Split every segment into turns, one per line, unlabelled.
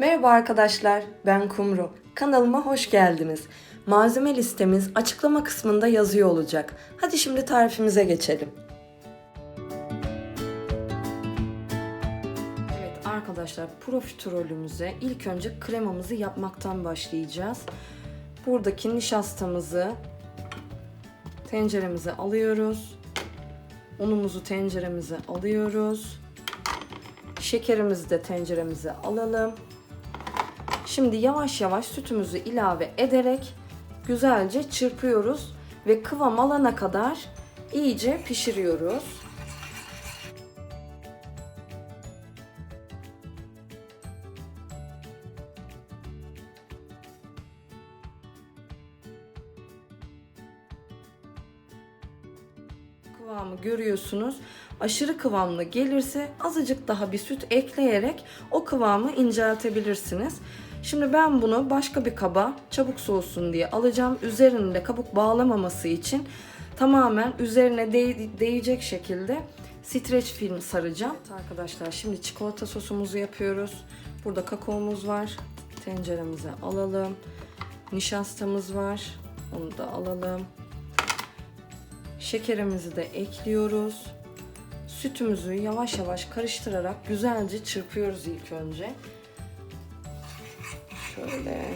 Merhaba arkadaşlar, ben Kumru. Kanalıma hoş geldiniz. Malzeme listemiz açıklama kısmında yazıyor olacak. Hadi şimdi tarifimize geçelim. Evet arkadaşlar, profiterolümüze ilk önce kremamızı yapmaktan başlayacağız. Buradaki nişastamızı tenceremize alıyoruz. Unumuzu tenceremize alıyoruz. Şekerimizi de tenceremize alalım. Şimdi yavaş yavaş sütümüzü ilave ederek güzelce çırpıyoruz ve kıvam alana kadar iyice pişiriyoruz. kıvamı görüyorsunuz. Aşırı kıvamlı gelirse azıcık daha bir süt ekleyerek o kıvamı inceltebilirsiniz. Şimdi ben bunu başka bir kaba çabuk soğusun diye alacağım. Üzerinde kabuk bağlamaması için tamamen üzerine değ- değecek şekilde streç film saracağım. Arkadaşlar şimdi çikolata sosumuzu yapıyoruz. Burada kakaomuz var. Tenceremize alalım. Nişastamız var. Onu da alalım. Şekerimizi de ekliyoruz. Sütümüzü yavaş yavaş karıştırarak güzelce çırpıyoruz ilk önce. Şöyle.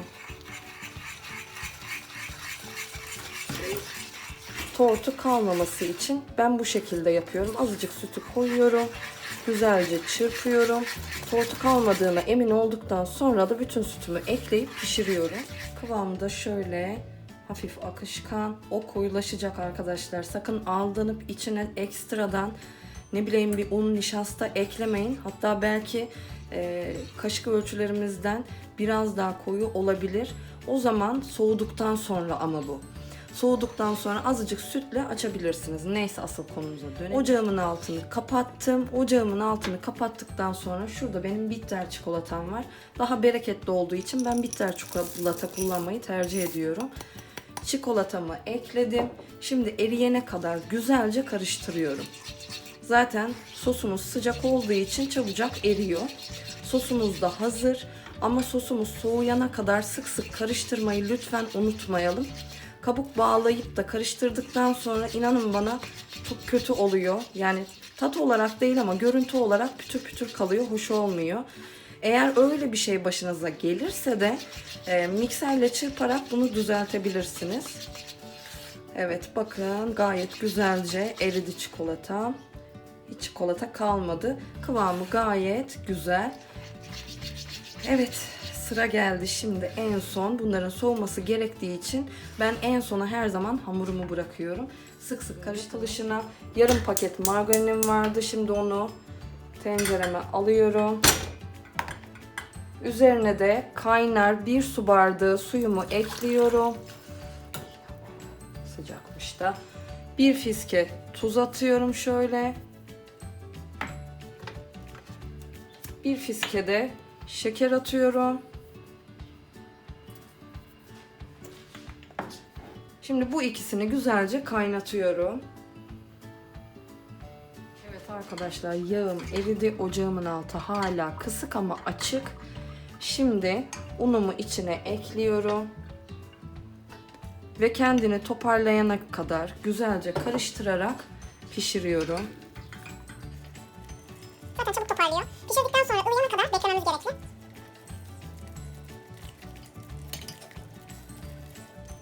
Tortu kalmaması için ben bu şekilde yapıyorum. Azıcık sütü koyuyorum. Güzelce çırpıyorum. Tortu kalmadığına emin olduktan sonra da bütün sütümü ekleyip pişiriyorum. Kıvamı da şöyle hafif akışkan. O koyulaşacak arkadaşlar. Sakın aldanıp içine ekstradan ne bileyim bir un nişasta eklemeyin. Hatta belki e, kaşık ölçülerimizden biraz daha koyu olabilir. O zaman soğuduktan sonra ama bu. Soğuduktan sonra azıcık sütle açabilirsiniz. Neyse asıl konumuza dönelim. Ocağımın altını kapattım. Ocağımın altını kapattıktan sonra şurada benim bitter çikolatam var. Daha bereketli olduğu için ben bitter çikolata kullanmayı tercih ediyorum. Çikolatamı ekledim. Şimdi eriyene kadar güzelce karıştırıyorum. Zaten sosumuz sıcak olduğu için çabucak eriyor. Sosumuz da hazır ama sosumuz soğuyana kadar sık sık karıştırmayı lütfen unutmayalım. Kabuk bağlayıp da karıştırdıktan sonra inanın bana çok kötü oluyor. Yani tat olarak değil ama görüntü olarak pütür pütür kalıyor, hoş olmuyor. Eğer öyle bir şey başınıza gelirse de e, mikserle çırparak bunu düzeltebilirsiniz. Evet bakın gayet güzelce eridi çikolata. Hiç çikolata kalmadı. Kıvamı gayet güzel. Evet sıra geldi şimdi en son bunların soğuması gerektiği için ben en sona her zaman hamurumu bırakıyorum. Sık sık karıştırılışına yarım paket margarinim vardı. Şimdi onu tencereme alıyorum. Üzerine de kaynar bir su bardağı suyumu ekliyorum. Sıcakmış da. Bir fiske tuz atıyorum şöyle. Bir fiske de şeker atıyorum. Şimdi bu ikisini güzelce kaynatıyorum. Evet arkadaşlar yağım eridi. Ocağımın altı hala kısık ama açık. Şimdi unumu içine ekliyorum. Ve kendini toparlayana kadar güzelce karıştırarak pişiriyorum.
Toparlıyor. Pişirdikten sonra ılıyana kadar beklememiz gerekli.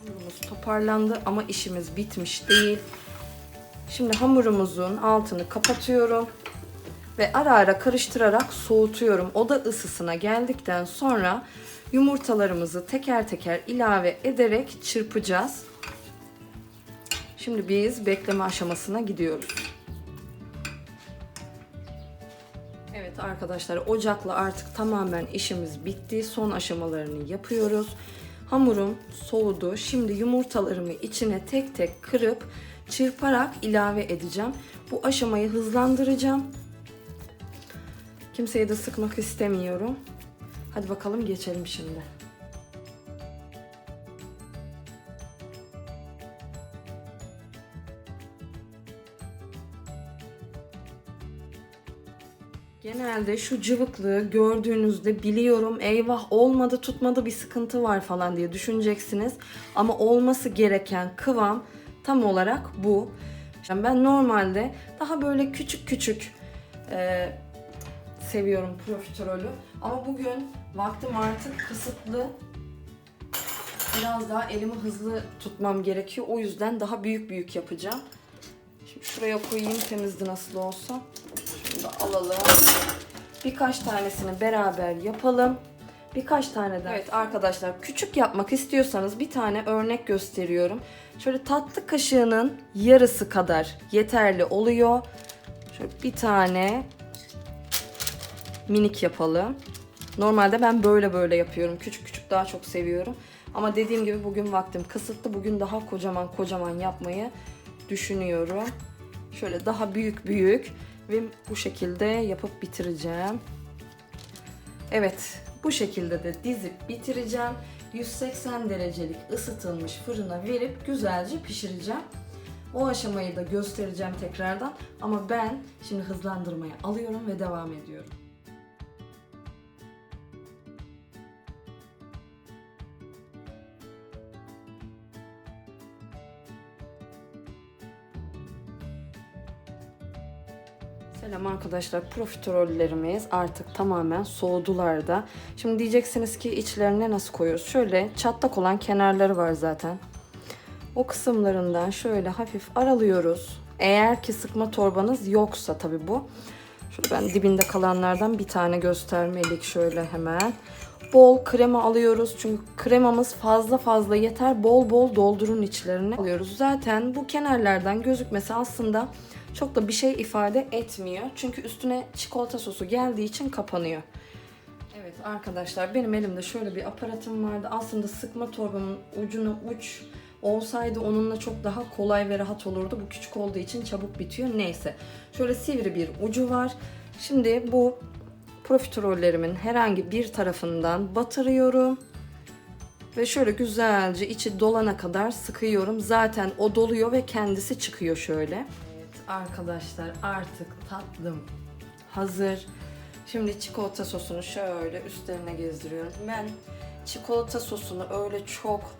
Hamurumuz toparlandı ama işimiz bitmiş değil. Şimdi hamurumuzun altını kapatıyorum ve ara ara karıştırarak soğutuyorum. Oda ısısına geldikten sonra yumurtalarımızı teker teker ilave ederek çırpacağız. Şimdi biz bekleme aşamasına gidiyoruz. Arkadaşlar ocakla artık tamamen işimiz bitti. Son aşamalarını yapıyoruz. Hamurum soğudu. Şimdi yumurtalarımı içine tek tek kırıp çırparak ilave edeceğim. Bu aşamayı hızlandıracağım. Kimseyi de sıkmak istemiyorum. Hadi bakalım geçelim şimdi. Genelde şu cıvıklığı gördüğünüzde biliyorum eyvah olmadı tutmadı bir sıkıntı var falan diye düşüneceksiniz. Ama olması gereken kıvam tam olarak bu. Ben normalde daha böyle küçük küçük e, seviyorum profiterolü. Ama bugün vaktim artık kısıtlı. Biraz daha elimi hızlı tutmam gerekiyor. O yüzden daha büyük büyük yapacağım. Şimdi şuraya koyayım temizdi nasıl olsa. Da alalım. Birkaç tanesini beraber yapalım. Birkaç tane daha. Evet arkadaşlar küçük yapmak istiyorsanız bir tane örnek gösteriyorum. Şöyle tatlı kaşığının yarısı kadar yeterli oluyor. Şöyle bir tane minik yapalım. Normalde ben böyle böyle yapıyorum. Küçük küçük daha çok seviyorum. Ama dediğim gibi bugün vaktim kısıtlı. Bugün daha kocaman kocaman yapmayı düşünüyorum. Şöyle daha büyük büyük ve bu şekilde yapıp bitireceğim. Evet, bu şekilde de dizip bitireceğim. 180 derecelik ısıtılmış fırına verip güzelce pişireceğim. O aşamayı da göstereceğim tekrardan ama ben şimdi hızlandırmaya alıyorum ve devam ediyorum. Selam arkadaşlar. Profiterollerimiz artık tamamen soğudular da. Şimdi diyeceksiniz ki içlerine nasıl koyuyoruz? Şöyle çatlak olan kenarları var zaten. O kısımlarından şöyle hafif aralıyoruz. Eğer ki sıkma torbanız yoksa tabi bu. Şöyle ben dibinde kalanlardan bir tane göstermelik şöyle hemen. Bol krema alıyoruz çünkü kremamız fazla fazla yeter. Bol bol doldurun içlerini alıyoruz. Zaten bu kenarlardan gözükmesi aslında çok da bir şey ifade etmiyor. Çünkü üstüne çikolata sosu geldiği için kapanıyor. Evet arkadaşlar benim elimde şöyle bir aparatım vardı. Aslında sıkma torbamın ucuna uç olsaydı onunla çok daha kolay ve rahat olurdu. Bu küçük olduğu için çabuk bitiyor. Neyse. Şöyle sivri bir ucu var. Şimdi bu profiterollerimin herhangi bir tarafından batırıyorum. Ve şöyle güzelce içi dolana kadar sıkıyorum. Zaten o doluyor ve kendisi çıkıyor şöyle. Arkadaşlar artık tatlım hazır. Şimdi çikolata sosunu şöyle üstlerine gezdiriyorum. Ben çikolata sosunu öyle çok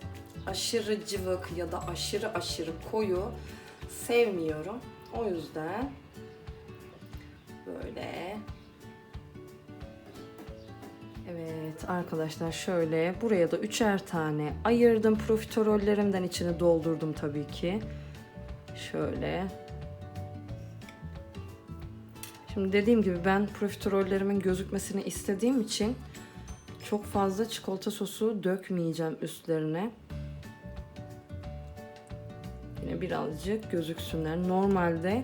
aşırı cıvık ya da aşırı aşırı koyu sevmiyorum. O yüzden böyle Evet arkadaşlar şöyle buraya da üçer tane ayırdım profiterollerimden içini doldurdum tabii ki. Şöyle. Şimdi dediğim gibi ben profiterollerimin gözükmesini istediğim için çok fazla çikolata sosu dökmeyeceğim üstlerine. Yine birazcık gözüksünler. Normalde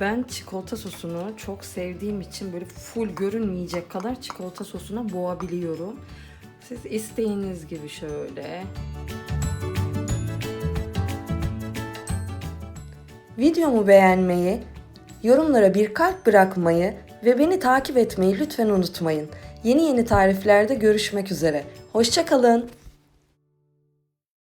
ben çikolata sosunu çok sevdiğim için böyle full görünmeyecek kadar çikolata sosuna boğabiliyorum. Siz isteğiniz gibi şöyle. Videomu beğenmeyi, yorumlara bir kalp bırakmayı ve beni takip etmeyi lütfen unutmayın. Yeni yeni tariflerde görüşmek üzere. Hoşçakalın.